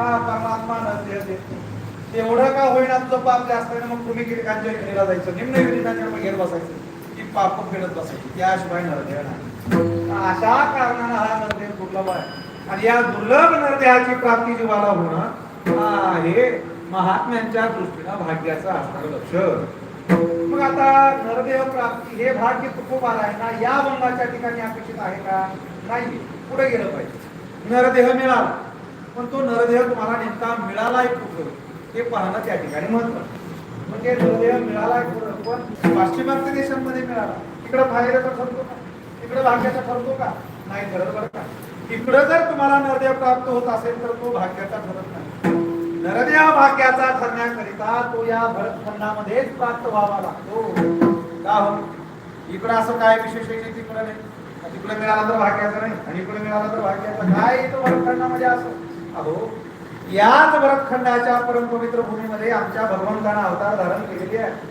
हा परमात्मा तेवढं का होईना तुझं पाप जास्त आहे मग तुम्ही कीटकांच्या विहिरीला जायचं निम्न विहिरीच्या घेत बसायचं? की पाप फिरत बसायची. त्याशिवाय नरदेह नाही. अशा कारणानं हा नरदेह दुर्लभ आहे. आणि या दुर्लभ नरदेहाची प्राप्ती जीवाला होणं हा हे महात्म्यांच्या दृष्टीनं भाग्याचं असणारं लक्ष. मग आता नरदेह प्राप्ती हे भाग्य तुकोबार आहे. ना या वंगाच्या ठिकाणी अपेक्षित आहे का? नाही. पुढे गेलं पाहिजे. नरदेह मिळाला. पण तो नरदेह तुम्हाला नेमका मिळालाय कुठं? ते पाहणं त्या ठिकाणी महत्वाचं. म्हणजे नरदेह मिळालाय कुठं? पण पाश्चिमात्य देशांमध्ये मिळाला. तिकडं बाहेर ठरतो का तिकडं भाग्याचा ठरतो का नाही ठरत बरं का? इकडं जर तुम्हाला नरदेह प्राप्त होत असेल तर तो भाग्याचा ठरत नाही. नरदेह भाग्याचा ठरण्याकरिता तो या भरतखंडामध्येच प्राप्त व्हावा लागतो. का हो? इकडं असं काय विशेष आहे तिकडं नाही? तिकडे मिळाला तर भाग्याचा नाही. आणि इकडे मिळाला तर भाग्याचा. काय येतो भरतखंडामध्ये असं? अहो याच भरतखंडाच्या परमपवित्र भूमीमध्ये आमच्या भगवंतानं अवतार धारण केलेली आहे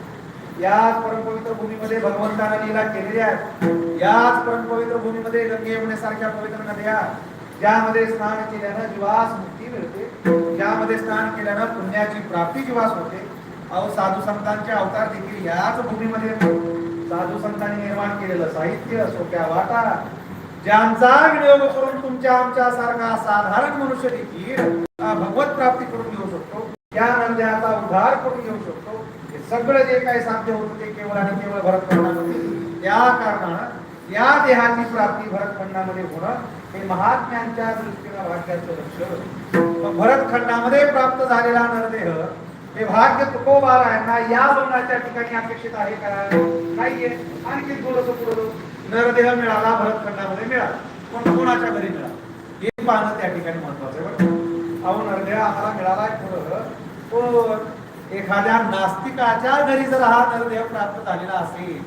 याच परमपवित्र भूमीमध्ये भगवंतानं लीला केलेली आहे याच परमपवित्र भूमीमध्ये गंगे यमुनेसारख्या पवित्र नद्या ज्यामध्ये स्नान केल्यानं जीवास मुक्ती मिळते. ज्यामध्ये स्नान केल्यानं पुण्याची प्राप्ती जीवास होते अहो साधू संतांचे अवतार देखील याच भूमीमध्ये साधू संतांनी निर्माण केलेलं साहित्य सोप्या वाटा ज्यांचा विनियोग करून तुमच्या आमच्या सारखा साधारण मनुष्य देखील भगवत प्राप्ती करून घेऊ शकतो. या नंद्याचा उद्धार करून घेऊ शकतो. हे सगळं जे काही साध्य होतं ते केवळ आणि केवळ भरतखंडामध्ये त्या कारणानं या देहाची प्राप्ती भरतखंडामध्ये होणं हे महात्म्यांच्या दृष्टीनं भाग्याचं लक्ष भरतखंडामध्ये प्राप्त झालेला नरदेह हे भाग्य तुकोबारायांना आहे ना या वर्णाच्या ठिकाणी अपेक्षित आहे का? नाहीये. आणखी थोडस पुढं नरदेह मिळाला भरतखंडामध्ये मिळाला. पण कोणाच्या घरी मिळाला? हे पाहणं त्या ठिकाणी महत्वाचं आहे बरं अहो नरदेह आम्हाला मिळालाय पुढं पण एखाद्या नास्तिकाच्या घरी जर हा नरदेह प्राप्त झालेला असेल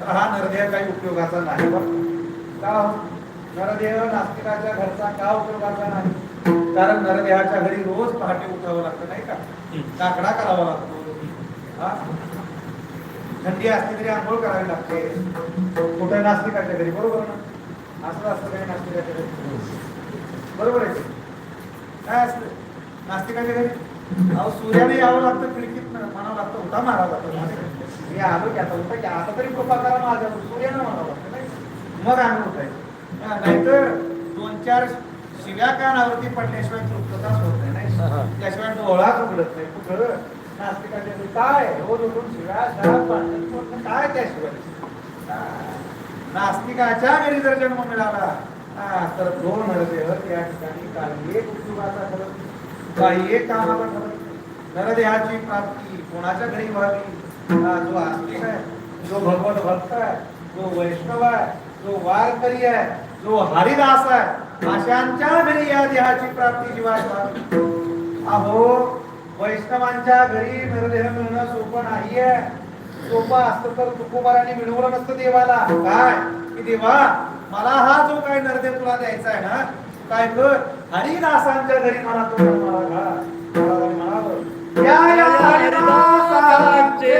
तर हा नरदेह काही उपयोगाचा नाही बरं का. हो? नरदेह नास्तिकाच्या घरचा का उपयोगाचा नाही? कारण नरदेहाच्या घरी रोज पहाटे उठावं लागतं नाही का? काकडा करावा लागतो. हा? थंडी असली तरी आंघोळ करावी लागते. कुठे नास्तिकाच्या घरी बरोबर ना? असं असतं काही नास्तिकाच्या घरी? बरोबर आहे की? काय असतं? नास्तिकाच्या घरी? अहो सूर्याने यावं लागतं खिडकीत म्हणावं लागतं उठा मारा जातो मी आलो की आता उठा की आता तरी कृपा करा माझ्या सूर्यानं म्हणावं लागतं नाही? मग आम्ही उठायचं. हा, नाहीतर दोन चार शिव्या कानावरती पडल्याशिवाय तृप्तताच होत नाही, त्याशिवाय डोळाच उघडत नाही कुठं? नास्तिकाच्या घरी काय रोज उठून शिव्या काय त्याशिवाय हा. नास्तिकाच्या घरी जर जन्म मिळाला तर दोन हृदय त्या ठिकाणी काही एक उद्योगाचा ठरत काही एक कामाचा ठरत नरदेहाची प्राप्ती कोणाच्या घरी व्हावी? जो आस्तिक आहे जो भगवत भक्त आहे जो वैष्णव आहे जो वारकरी आहे जो हरिदास आहे अशांच्या घरी या देहाची प्राप्ती जीवास व्हावी. अहो वैष्णवांच्या घरी नरदेह मिळणं सोपं नाहीये. सोपं असतं तर तुकोबाराने मिळवलं नसतं देवाला. काय? की देवा मला हा जो काय नरदेव तुला द्यायचा आहे ना काय कर? हरिदासांच्या घरी मला तो मला घाल. म्हणावं, या हरिदासांचे